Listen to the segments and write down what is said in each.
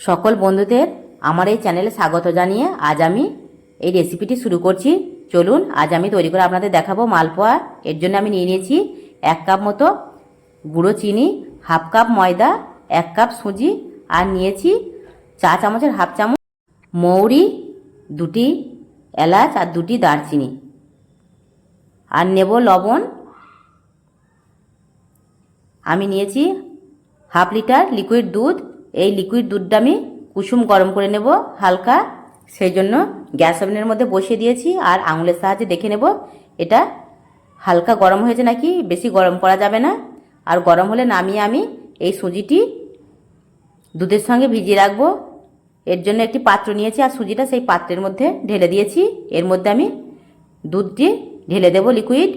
সকল বন্ধুদের আমার এই চ্যানেলে স্বাগত জানিয়ে আজ আমি এই রেসিপিটি শুরু করছি। চলুন, আজ আমি তৈরি করে আপনাদের দেখাবো মালপোয়া। এর জন্য আমি নিয়ে নিয়েছি এক কাপ মতো গুঁড়ো চিনি, হাফ কাপ ময়দা, এক কাপ সুজি আর নিয়েছি চা চামচের হাফ চামচ মৌরি, দুটি এলাচ আর দুটি দারচিনি। আর নেব লবণ। আমি নিয়েছি হাফ লিটার লিকুইড দুধ এই লিকুইড দুধটা আমি কুসুম গরম করে নেব হালকা। সেই জন্য গ্যাস ওভেনের মধ্যে বসিয়ে দিয়েছি আর আঙুলের সাহায্যে দেখে নেব এটা হালকা গরম হয়েছে নাকি, বেশি গরম করা যাবে না। আর গরম হলে নামিয়ে আমি এই সুজিটি দুধের সঙ্গে ভিজিয়ে রাখব। এর জন্য একটি পাত্র নিয়েছি আর সুজিটা সেই পাত্রের মধ্যে ঢেলে দিয়েছি। এর মধ্যে আমি দুধটি ঢেলে দেব লিকুইড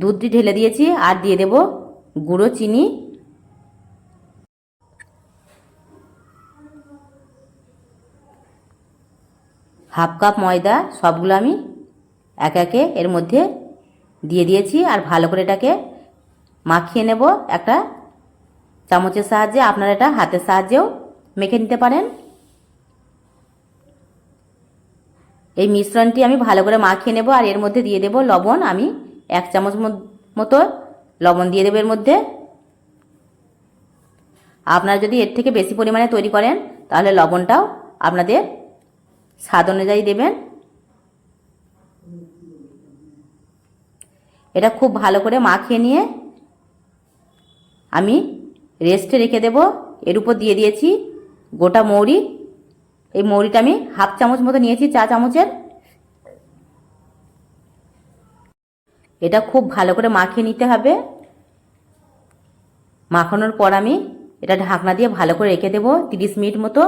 দুধটি ঢেলে দিয়েছি, আর দিয়ে দেব গুঁড়ো চিনি। হাফ কাপ ময়দা, সবগুলো আমি এক একে এর মধ্যে দিয়ে দিয়েছি, আর ভালো করে এটাকে মাখিয়ে নেব একটা চামচের সাহায্যে। আপনারা এটা হাতের সাহায্যেও মেখে নিতে পারেন। এই মিশ্রণটি আমি ভালো করে মাখিয়ে নেব, আর এর মধ্যে দিয়ে দেব লবণ। আমি এক চামচ মতো লবণ দিয়ে দেবো এর মধ্যে। আপনারা যদি এর থেকে বেশি পরিমাণে তৈরি করেন, তাহলে লবণটাও আপনাদের স্বাদ অনুযায়ী দেবেন। এটা খুব ভালো করে মাখিয়ে নিয়ে আমি রেস্টে রেখে দেব। এর উপর দিয়ে দিয়েছি গোটা মৌরি। এই মৌরিটা আমি হাফ চামচ মতো নিয়েছি, চা চামচের। এটা খুব ভালো করে মাখিয়ে নিতে হবে। মাখানোর পর আমি এটা ঢাকনা দিয়ে ভালো করে রেখে দেবো তিরিশ মিনিট মতো।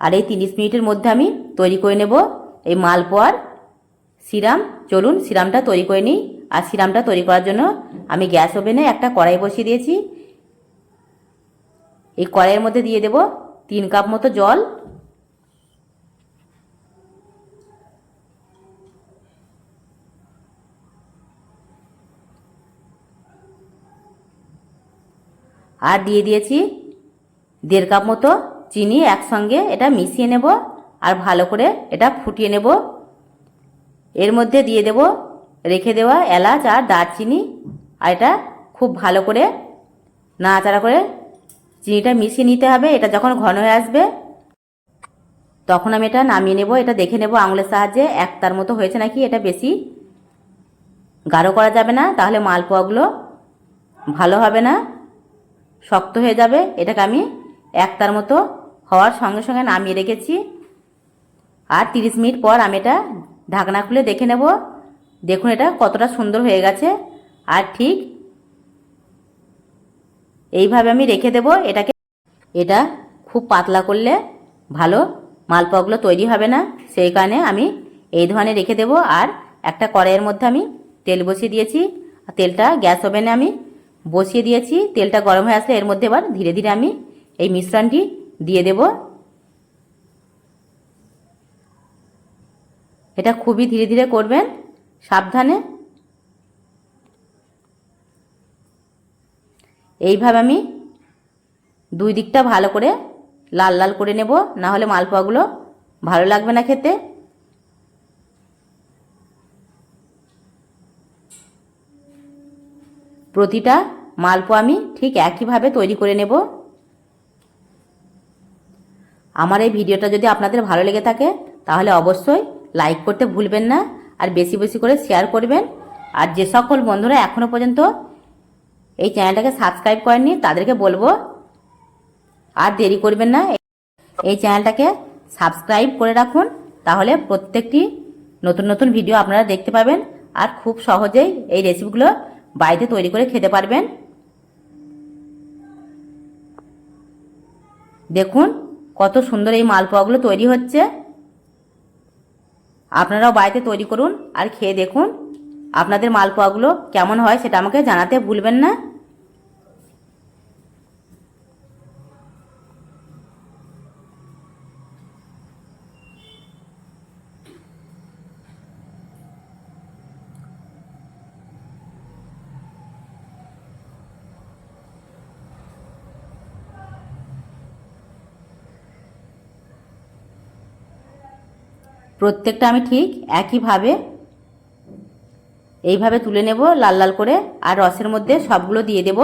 আর এই তিরিশ মিনিটের মধ্যে আমি তৈরি করে নেব এই মালপোয়ার সিরাম। চলুন সিরামটা তৈরি করে নিই। আর সিরামটা তৈরি করার জন্য আমি গ্যাস ওভেনে একটা কড়াই বসিয়ে দিয়েছি। এই কড়াইয়ের মধ্যে দিয়ে দেব তিন কাপ মতো জল। আর দিয়ে দিয়েছি দেড় কাপ মতো চিনি একসঙ্গে এটা মিশিয়ে নেব আর ভালো করে এটা ফুটিয়ে নেব। এর মধ্যে দিয়ে দেব রেখে দেওয়া এলাচ আর দারচিনি আর এটা খুব ভালো করে নাড়াচাড়া করে চিনিটা মিশিয়ে নিতে হবে। এটা যখন ঘন হয়ে আসবে তখন আমি এটা নামিয়ে নেব। এটা দেখে নেব আঙুলের সাহায্যে একতার মতো হয়েছে নাকি এটা বেশি গাঢ় করা যাবে না, তাহলে মালপোয়াগুলো ভালো হবে না। শক্ত হয়ে যাবে, এটাকে আমি একতার মতো হওয়ার সঙ্গে সঙ্গে নামিয়ে রেখেছি। আর তিরিশ মিনিট পর আমি এটা ঢাকনা খুলে দেখে নেব। দেখুন এটা কতটা সুন্দর হয়ে গেছে। আর ঠিক এইভাবে আমি রেখে দেব, এটাকে। এটা খুব পাতলা করলে ভালো মালপোয়াগুলো তৈরি হবে না। সেই কারণে আমি এই ধরনের রেখে দেব। আর একটা কড়াইয়ের মধ্যে আমি তেল বসিয়ে দিয়েছি। তেলটা গ্যাস ওভেনে আমি বসিয়ে দিয়েছি, তেলটা গরম হয়ে আসলে এর মধ্যে এবার ধীরে ধীরে আমি এই মিশ্রণটি দিয়ে দেব। এটা খুবই ধীরে ধীরে করবেন, সাবধানে। এইভাবে আমি দুই দিকটা ভালো করে লাল লাল করে নেব, না হলে মালপোয়াগুলো ভালো লাগবে না খেতে। প্রতিটা মালপোয়া আমি ঠিক একইভাবে তৈরি করে নেব। আমার এই ভিডিওটা যদি আপনাদের ভালো লেগে থাকে, তাহলে অবশ্যই লাইক করতে ভুলবেন না আর বেশি বেশি করে শেয়ার করবেন। আর যে সকল বন্ধুরা এখনও পর্যন্ত এই চ্যানেলটাকে সাবস্ক্রাইব করেননি, তাদেরকে বলব আর দেরি করবেন না। এই চ্যানেলটাকে সাবস্ক্রাইব করে রাখুন, তাহলে প্রত্যেকটি নতুন নতুন ভিডিও আপনারা দেখতে পাবেন আর খুব সহজেই এই রেসিপিগুলো বাড়িতে তৈরি করে খেতে পারবেন। দেখুন, কত সুন্দর এই মালপোয়াগুলো তৈরি হচ্ছে। আপনারাও বাড়িতে তৈরি করুন আর খেয়ে দেখুন, আপনাদের মালপোয়াগুলো কেমন হয় সেটা আমাকে জানাতে ভুলবেন না। প্রত্যেকটা আমি ঠিক একইভাবে এইভাবে তুলে নেব, লাল লাল করে, আর রসের মধ্যে সবগুলো দিয়ে দেব।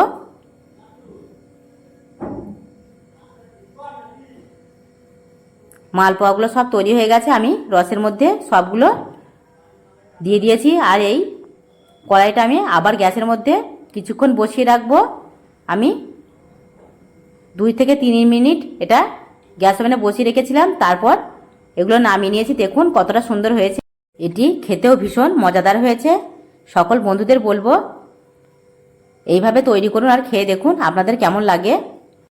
মালপোয়াগুলো সব তৈরি হয়ে গেছে, আমি রসের মধ্যে সবগুলো দিয়ে দিয়েছি। আর এই কড়াইটা আমি আবার গ্যাসের মধ্যে কিছুক্ষণ বসিয়ে রাখব। আমি দুই থেকে তিন মিনিট এটা গ্যাস ওভেনে বসিয়ে রেখেছিলাম, তারপর এগুলো নামিয়ে নিয়েছি। দেখুন কতটা সুন্দর হয়েছে। এটি খেতেও ভীষণ মজাদার হয়েছে। সকল বন্ধুদের বলব, এইভাবে তৈরি করুন আর খেয়ে দেখুন আপনাদের কেমন লাগে।